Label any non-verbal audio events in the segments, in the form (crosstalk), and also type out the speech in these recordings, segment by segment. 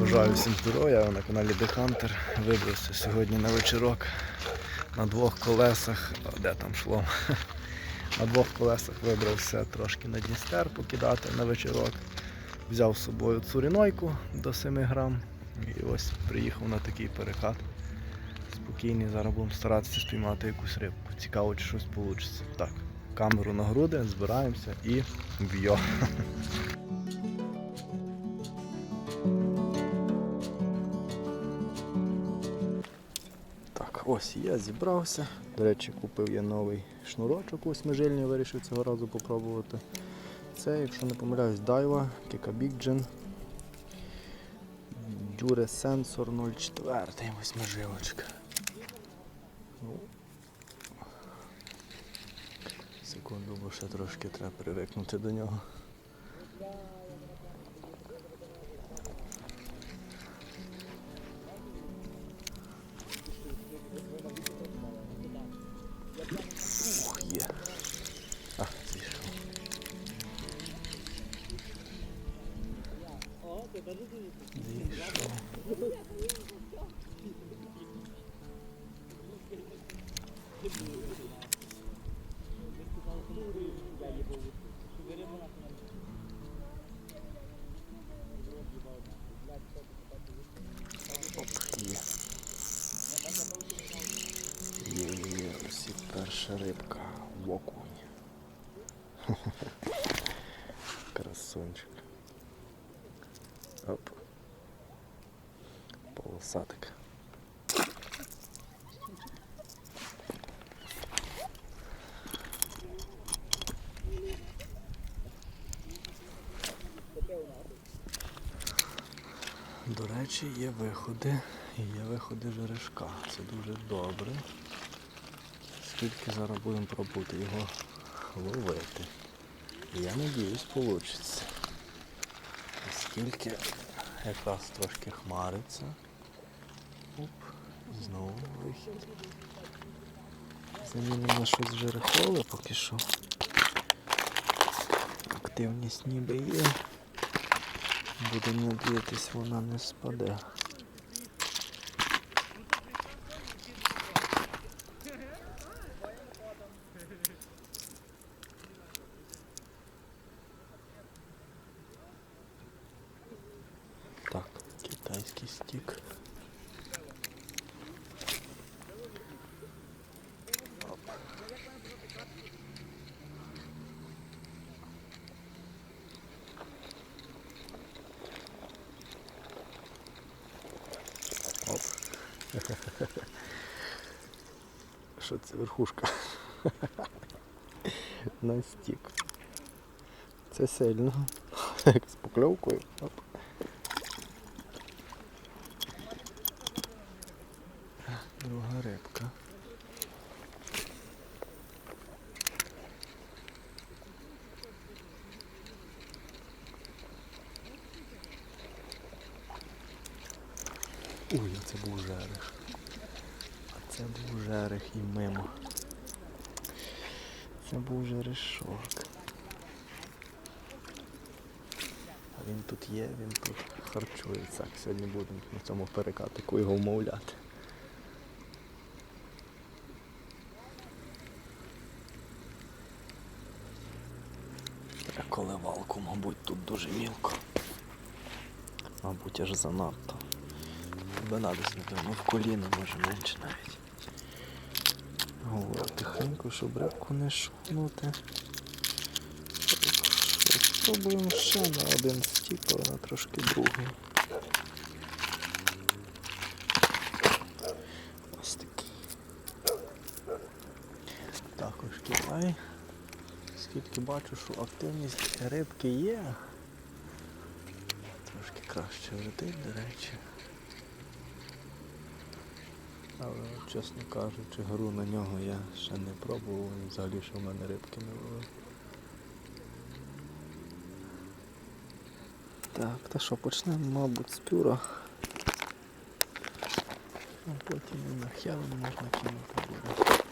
Бажаю всім здоров'я, ви на каналі The Hunter. Вибрався сьогодні на вечірок на двох колесах. О, де там шлом? (laughs) На двох колесах вибрався трошки на Дністер покидати на вечірок. Взяв з собою цурінойку до 7 грам. І ось приїхав на такий перекат. Спокійний, зараз будемо старатися спіймати якусь рибку. Цікаво, чи щось вийде. Так, камеру на груди, збираємося і вйо. (laughs) ось я зібрався. До речі, купив я новий шнурочок восьмижильний, вирішив цього разу попробувати. Це, якщо не помиляюсь, Daiwa Kikabiggen Dure Sensor 04 восьмижилочка. Ну, Секунду, бо ще трошки треба привикнути до нього. Перша рибка. Окунь. (laughs) Красунчик. Оп. Полосатик. До речі, є виходи, є виходи жерешка. Це дуже добре. Скільки зараз будемо пробувати його ловити. Я надіюсь, вийде. Оскільки якраз трошки хмариться. Оп, знову вихід. Замінимо на щось жерехове поки що. Активність ніби є. Будемо надіятись, вона не спаде. Так, китайський стік. Що це верхушка? На стік. Це сильно. (laughs) З покльовкою. Друга рибка. Ой, це був жерех. А це був жерех і мимо. Це був жерешок. А він тут є, він тут харчується. Сьогодні будемо на цьому перекатику його вмовляти. Коливалку, мабуть, тут дуже мілко. Мабуть, аж занадто. Глибина десь, напевно, в коліно, може менше навіть. Говорю тихенько, щоб рибку не шукнути. Спробуємо ще на один стік, але на трошки другий. Ось такий. Також кидай. Скільки бачу, що активність рибки є. Трошки краще летить, до речі. Але, чесно кажучи, гру на нього я ще не пробував і взагалі що в мене рибки не ловив. Так, та що, почнемо, мабуть, з пюра. А потім і на хяву можна кинути буде.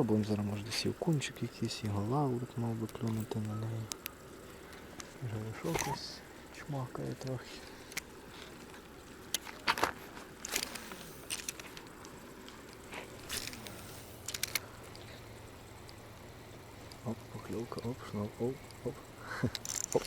Спробуємо зараз може десь і окунчик якийсь, і голавлик мав би клюнути на неї. Голошок ось чмакає трохи. Оп, поклювка, оп, шнов, оп, оп. (laughs) Оп, (laughs)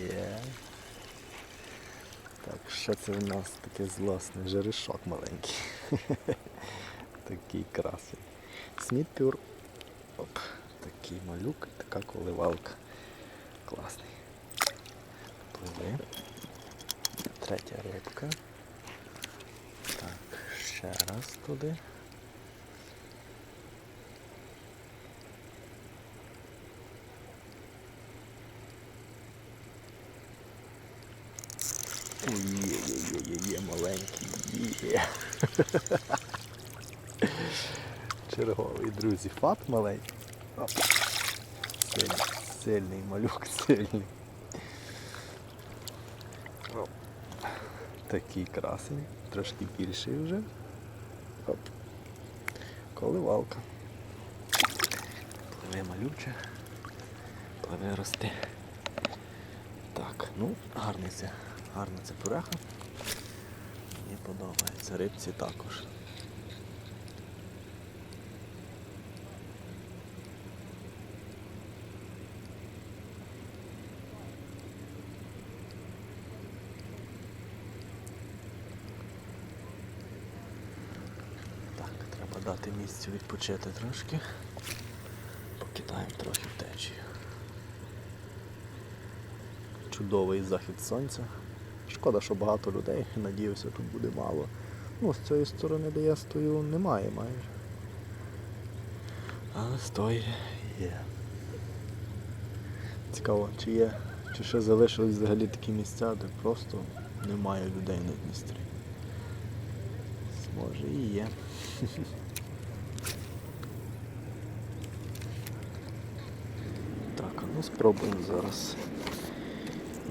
Є. Так, що це в нас таке злосне жерешок маленький. (laughs) Такий красий. Смітпюр. Оп, такий малюк, така коливалка. Класний. Пливи. Третя рибка. Так, ще раз туди. Ой, є, є, маленький, є. (laughs) Черговий, друзі, фат маленький. Оп. Сильний, сильний малюк, сильний. Оп. Такий красень, трошки більший вже. Оп. Коливалка. Пливе малюче. Пливе росте. Так, ну, гарний це, гарна це пюреха. Подобається. Рибці також. Так, треба дати місцю відпочити трошки. Покидаємо трохи в течію. Чудовий захід сонця. Шкода, що багато людей. Надіюся, тут буде мало. Ну, з цієї сторони, де я стою, немає майже. Але з тої є. Цікаво, чи є, чи ще залишились взагалі такі місця, де просто немає людей на Дністрі. Може і є. (laughs) Так, а ну спробуємо зараз.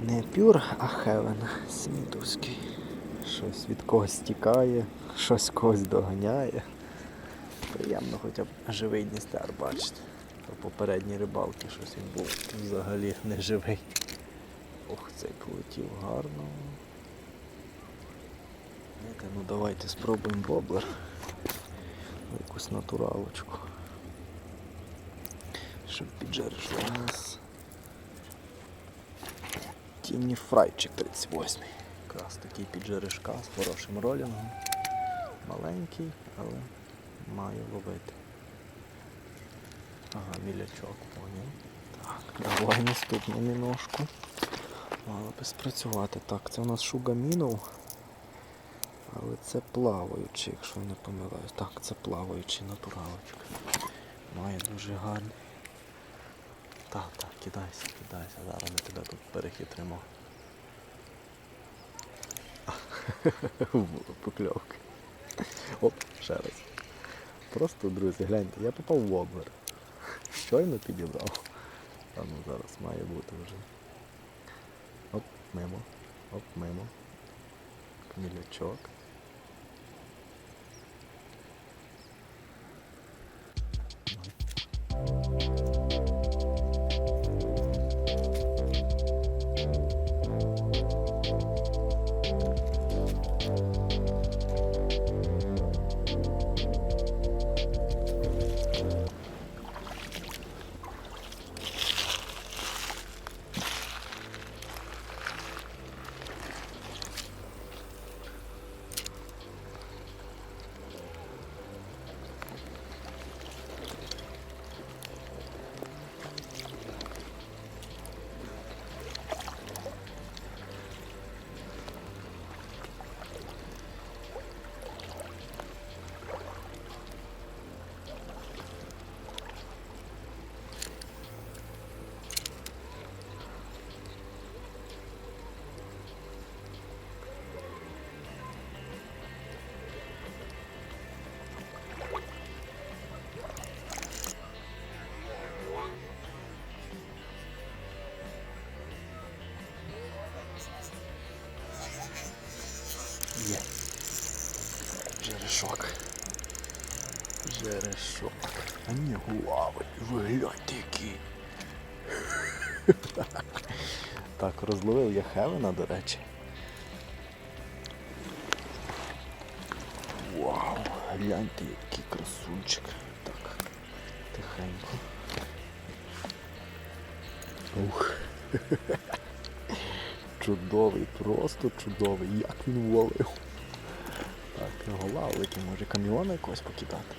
Не пюр, а хевен смітовський. Щось від когось тікає, щось когось доганяє. Приємно хоча б живий Дністер бачити. По попередній рибалці щось він був взагалі не живий. Ох, цей полетів гарно. Знаєте, ну давайте спробуємо боблер. Якусь натуралочку. Щоб піджершло нас. Тімні фрайчик 38. Якраз такий піджеришка з хорошим ролінгом. Маленький, але має ловити. Ага, мілячок поняв. Так, давай наступну міношку. Мало би спрацювати. Так, це у нас шугамінов. Але це плаваючий, якщо не помиляюсь. Так, це плаваючий натуралочка. Має дуже гарний. Так, так, кидайся, кидайся, зараз ми тебе тут перехитримо. (laughs) Покльовки. Оп, ще раз. Просто, друзі, гляньте, я попав в воблер. Щойно підібрав. А ну зараз має бути вже. Оп, мимо. Оп, мимо. Кмілячок. Жерешок. А не гуави. Виглядь який. Так, розловив я Хевена, до речі. Вау, гляньте, який красунчик. Так, Тихенько. Ух. (laughs) Чудовий, просто чудовий. Як він волив. Так, голавлики, може каміона якось покидати.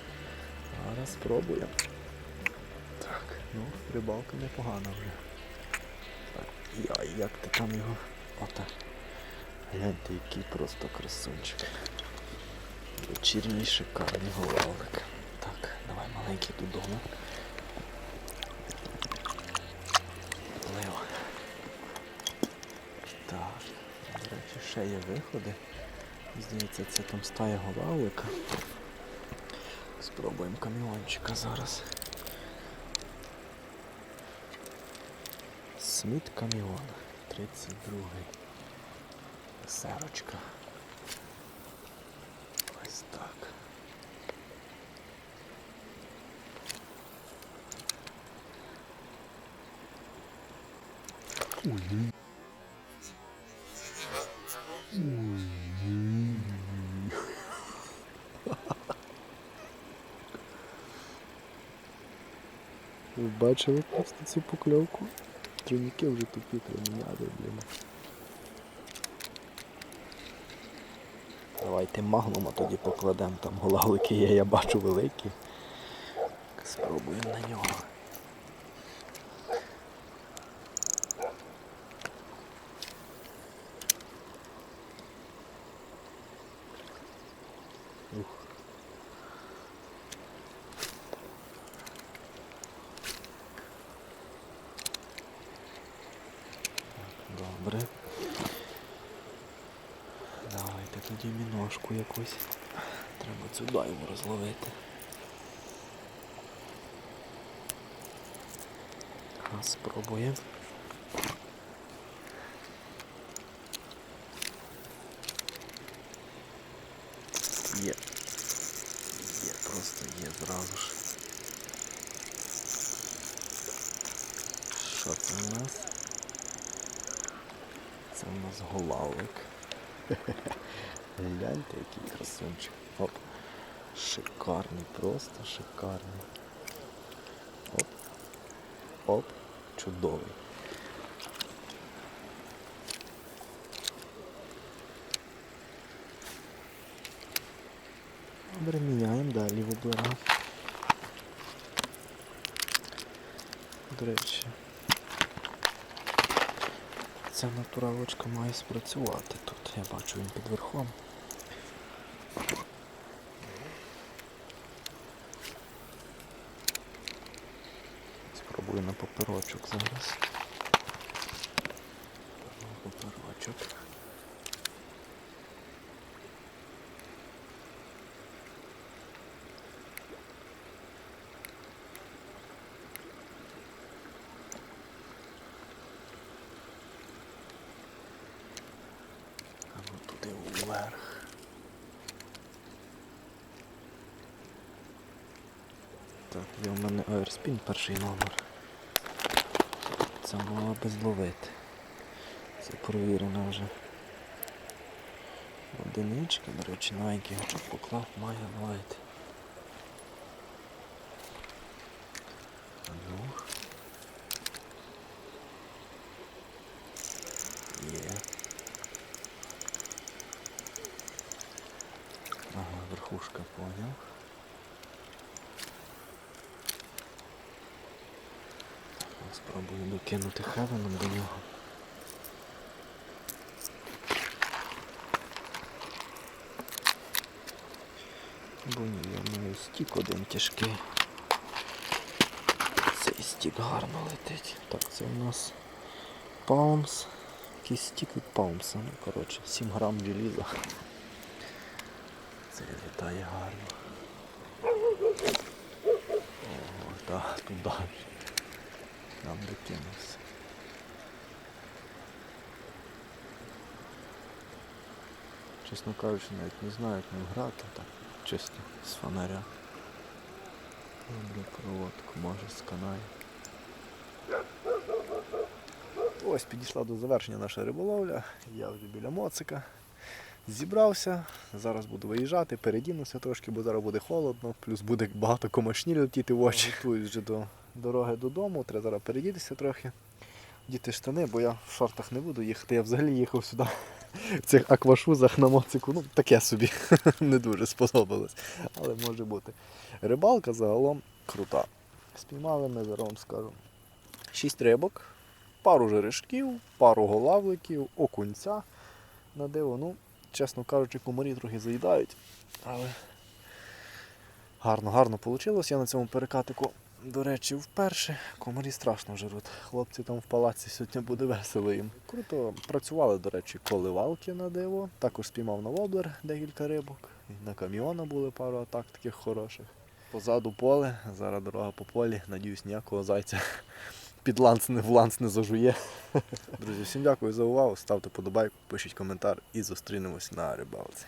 Зараз спробуємо. Так, ну, рибалка непогана вже. Так, яй, як ти там його. Отак. Гляньте, який просто красунчик. Вечірній шикарний голавлик. Так, давай маленький додому. Лео. Так, до речі, ще є виходи. Здається, це там стає голавлика. Спробуємо каміончика зараз. Сміт каміон. 32-й. Серочка. Ось так. Ой. Ви бачили просто цю покльовку? Тройники вже тупі міняли, блін. Давайте магнума тоді покладемо, там голавлики є, я бачу великі. Спробуємо на нього. Ух. Добре. Давайте міношку якусь. Треба цю дайву розловити. А, спробуємо. Є. Є, просто є зразу ж. Що це у нас? Це у нас голавлик. (laughs) Гляньте, який красунчик. Оп. Шикарний, просто шикарний. Оп. Оп. Чудовий. Добре, міняємо далі в облера. До речі. Ця натуралочка має спрацювати тут. Я бачу він під верхом. Спробую на паперочок зараз. На поперочок. А ну туди вверх. Так, є у мене аерспін перший номер. Це мало би. Це провірено вже. Одиничка, до речі, найки, щоб поклав, має ловити. Ну. Є. Ага, верхушка поняв. Так, Докинути хевеном до нього. Бо ні, я маю стік один тяжкий. Цей стік гарно летить. Так, це у нас Palms. Якийсь стік від Palms. Ну, коротше, 7 грам желіза. Це літає гарно. О, так, туди. Там докинувся. Чесно кажучи, навіть не знаю, як ним грати, так, чисто з фонаря. Роблю проводку, може сканаю. Ось підійшла до завершення наша риболовля. Я вже біля моцика. Зібрався, зараз буду виїжджати, передінуся трошки, бо зараз буде холодно, плюс буде багато комашні летіти в очі. Готуюсь вже до дороги додому, треба зараз передітися трохи. Діти штани, бо я в шортах не буду їхати. Я взагалі їхав сюди в цих аквашузах на моцику. Ну, таке собі (laughs) не дуже сподобалось. Але може бути. Рибалка загалом крута. Спіймали ми зараз вам скажу. Шість рибок, пару жерешків, пару голавликів, окунця на диво. Ну, чесно кажучи, комарі трохи заїдають. Але гарно, гарно вийшло. Я на цьому перекатику, до речі, вперше. Комарі страшно жируть. Хлопці там в палаці сьогодні буде весело їм. Круто працювали, до речі, коливалки на диво. Також спіймав на воблер декілька рибок. І на каміона були пару атак таких хороших. Позаду поле, зараз дорога по полі. Надіюсь, ніякого зайця під ланц не в ланц не зажує. Друзі, всім дякую за увагу. Ставте подобайку, пишіть коментар і зустрінемось на рибалці.